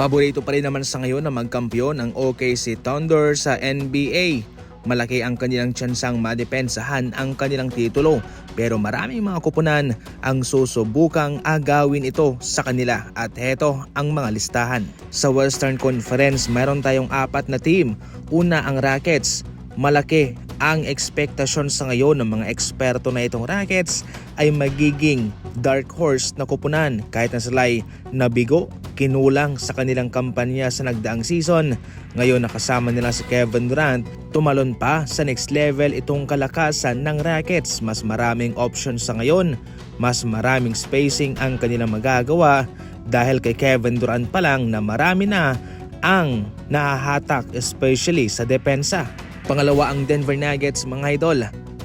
Paborito pa rin naman sa ngayon na magkampiyon ang OKC Thunder sa NBA. Malaki ang kanilang tsansang madepensahan ang kanilang titulo pero maraming mga kupunan ang susubukang agawin ito sa kanila at heto ang mga listahan. Sa Western Conference mayroon tayong apat na team. Una ang Rockets. Malaki ang ekspektasyon sa ngayon ng mga eksperto na itong Rockets ay magiging dark horse na kupunan kahit na sila'y nabigo, kinulang sa kanilang kampanya sa nagdaang season. Ngayon nakasama nila si Kevin Durant, tumalon pa sa next level itong kalakasan ng Rockets. Mas maraming options sa ngayon, mas maraming spacing ang kanilang magagawa dahil kay Kevin Durant pa lang na marami na ang nahahatak especially sa depensa. Pangalawa ang Denver Nuggets mga idol.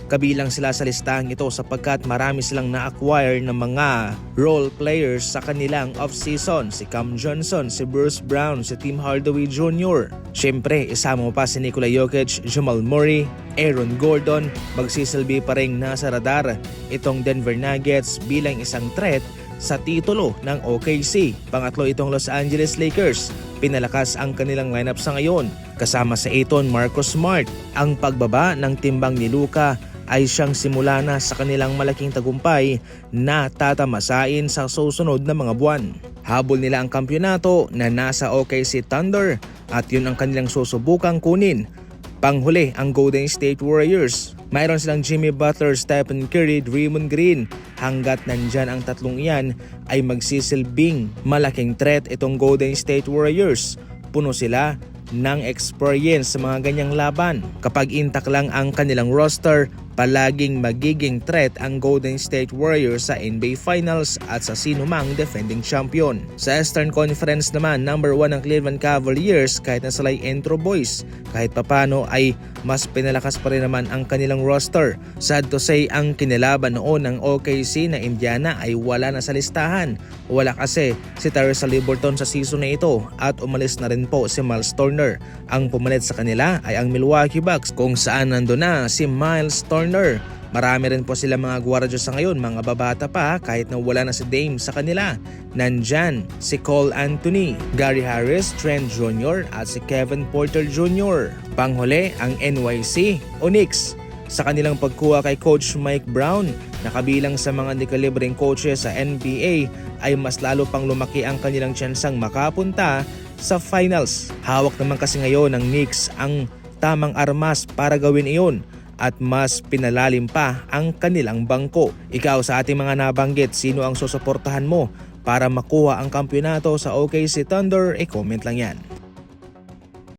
Kabilang sila sa listahang ito sapagkat marami silang na-acquire ng mga role players sa kanilang off-season. Si Cam Johnson, si Bruce Brown, si Tim Hardaway Jr. Siyempre, isama mo pa si Nikola Jokic, Jamal Murray, Aaron Gordon, magsisilbi pa rin nasa radar itong Denver Nuggets bilang isang threat sa titulo ng OKC. Pangatlo itong Los Angeles Lakers. Pinalakas ang kanilang lineup sa ngayon kasama sa Aiton Marcus Smart. Ang pagbaba ng timbang ni Luka ay siyang simula na sa kanilang malaking tagumpay na tatamasain sa susunod na mga buwan. Habol nila ang kampyonato na nasa OKC Thunder at yun ang kanilang susubukang kunin. Panghuli ang Golden State Warriors. Mayroon silang Jimmy Butler, Stephen Curry, Draymond Green. Hanggat nandyan ang tatlong iyan ay magsisilbing malaking threat itong Golden State Warriors. Puno sila ng experience sa mga ganyang laban. Kapag intak lang ang kanilang roster, palaging magiging threat ang Golden State Warriors sa NBA Finals at sa sinumang defending champion. Sa Eastern Conference naman, number 1 ang Cleveland Cavaliers kahit na sila'y intro boys. Kahit papano ay mas pinalakas pa rin naman ang kanilang roster. Sad to say, ang kinilaban noon ng OKC na Indiana ay wala na sa listahan. Wala kasi si Tyrese Liberton sa season na ito at umalis na rin po si Miles Turner. Ang pumalit sa kanila ay ang Milwaukee Bucks kung saan nando na si Miles Turner. Marami rin po sila mga gwardiya sa ngayon, mga babata pa kahit na wala na si Dame sa kanila. Nandyan si Cole Anthony, Gary Harris, Trent Jr. at si Kevin Porter Jr. Panghuli ang NYC, Onyx. Sa kanilang pagkuha kay Coach Mike Brown na kabilang sa mga dekalibreng coaches sa NBA ay mas lalo pang lumaki ang kanilang tsansang makapunta sa finals. Hawak naman kasi ngayon ng Knicks ang tamang armas para gawin iyon at mas pinalalim pa ang kanilang bangko. Ikaw sa ating mga nabanggit, sino ang susuportahan mo para makuha ang kampyonato sa OKC Thunder? E-comment lang yan.